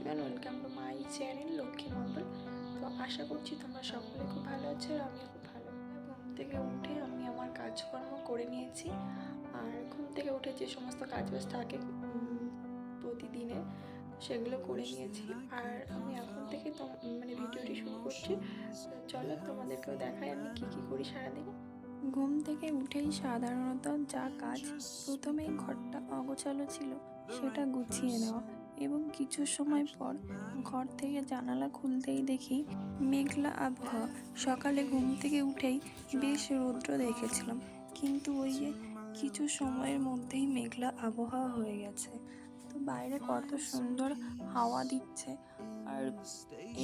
Everyone welcome to my channel Lakshmi Mondal. তো আশা করছি তোমরা সকলে খুব ভালো আছো আর আমিও খুব ভালো। ঘুম থেকে উঠে আমি আমার কাজকর্ম করে নিয়েছি। আর ঘুম থেকে উঠে যে সমস্ত কাজবাজ থাকে প্রতিদিনে সেগুলো করে নিয়েছি। আর আমি এখন থেকে তো মানে ভিডিওটি শুরু করছি। চলো তোমাদেরকেও দেখাই আমি কী কী করি সারাদিন। ঘুম থেকে উঠেই সাধারণত যা কাজ প্রথমেই ঘরটা অগোছালো ছিল, সেটা গুছিয়ে নেওয়া। এবং কিছু সময় পর ঘর থেকে জানালা খুলতেই দেখি মেঘলা আবহাওয়া। সকালে ঘুম থেকে উঠেই বেশ রৌদ্র দেখেছিলাম, কিন্তু ওই যে কিছু সময়ের মধ্যেই মেঘলা আবহাওয়া হয়ে গেছে। তো বাইরে কত সুন্দর হাওয়া দিচ্ছে, আর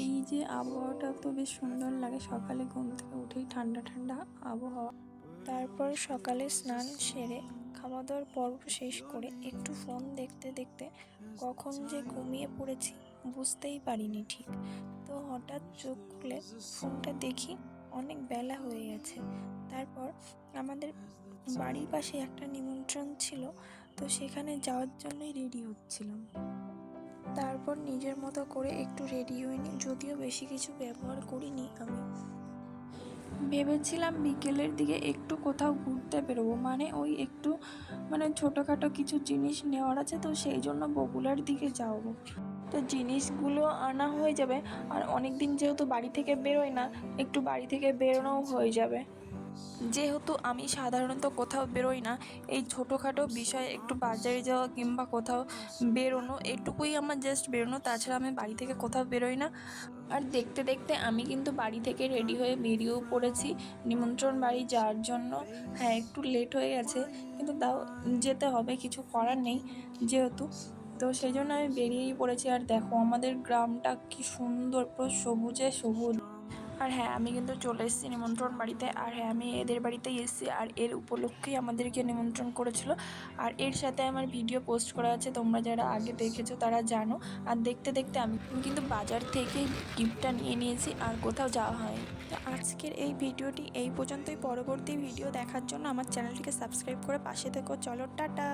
এই যে আবহাওয়াটা তো বেশ সুন্দর লাগে। সকালে ঘুম থেকে উঠেই ঠান্ডা ঠান্ডা আবহাওয়া। তারপর সকালে স্নান সেরে খাওয়া দাওয়ার পর্ব শেষ করে একটু ফোন দেখতে দেখতে কখন যে ঘুমিয়ে পড়েছি বুঝতেই পারিনি ঠিক। তো হঠাৎ চোখ খুলে ফোনটা দেখি অনেক বেলা হয়ে গেছে। তারপর আমাদের বাড়ির পাশে একটা নিমন্ত্রণ ছিল, তো সেখানে যাওয়ার জন্যই রেডি হচ্ছিলাম। তারপর নিজের মতো করে একটু রেডি হইনি যদিও বেশি কিছু ব্যবহার করিনি আমি। ভেবেছিলাম বিকেলের দিকে একটু কোথাও ঘুরতে বেরোবো। মানে ওই একটু মানে ছোটোখাটো কিছু জিনিস নেওয়ার আছে, তো সেই জন্য বগুলার দিকে যাব। তো জিনিসগুলো আনা হয়ে যাবে, আর অনেক দিন যেহেতু বাড়ি থেকে বেরোয় না, একটু বাড়ি থেকে বেরোনোও হয়ে যাবে। যেহেতু আমি সাধারণত কোথাও বেরোই না, এই ছোটোখাটো বিষয়ে একটু বাজারে যাওয়া কিংবা কোথাও বেরোনো, এটুকুই আমার জাস্ট বেরোনো। তাছাড়া আমি বাড়ি থেকে কোথাও বেরোই না। আর দেখতে দেখতে আমি কিন্তু বাড়ি থেকে রেডি হয়ে বেরিয়েও পড়েছি। নিমন্ত্রণ বাড়ি যাওয়ার জন্য। হ্যাঁ একটু লেট হয়ে গেছে, কিন্তু তাও যেতে হবে, কিছু করার নেই যেহেতু। তো সেই জন্য আমি বেরিয়েই পড়েছি। আর দেখো, আমাদের গ্রামটা কি সুন্দর, পুরো সবুজে সবুজ। আর হ্যাঁ আমি কিন্তু চলে এসেছি নিমন্ত্রণ বাড়িতে। আর হ্যাঁ আমি এদের বাড়িতেই এসেছি। আর এর উপলক্ষেই আমাদেরকে নিমন্ত্রণ করেছিল। আর এর সাথে আমার ভিডিও পোস্ট করা আছে, তোমরা যারা আগে দেখেছ তারা জানো। আর দেখতে দেখতে আমি কিন্তু বাজার থেকে গিফটটা নিয়ে নিয়েছি, আর কোথাও যাওয়া হয় তো আজকের এই ভিডিওটি এই পর্যন্তই। পরবর্তী ভিডিও দেখার জন্য আমার চ্যানেলটিকে সাবস্ক্রাইব করে পাশে থেকো। চলো, টাটা!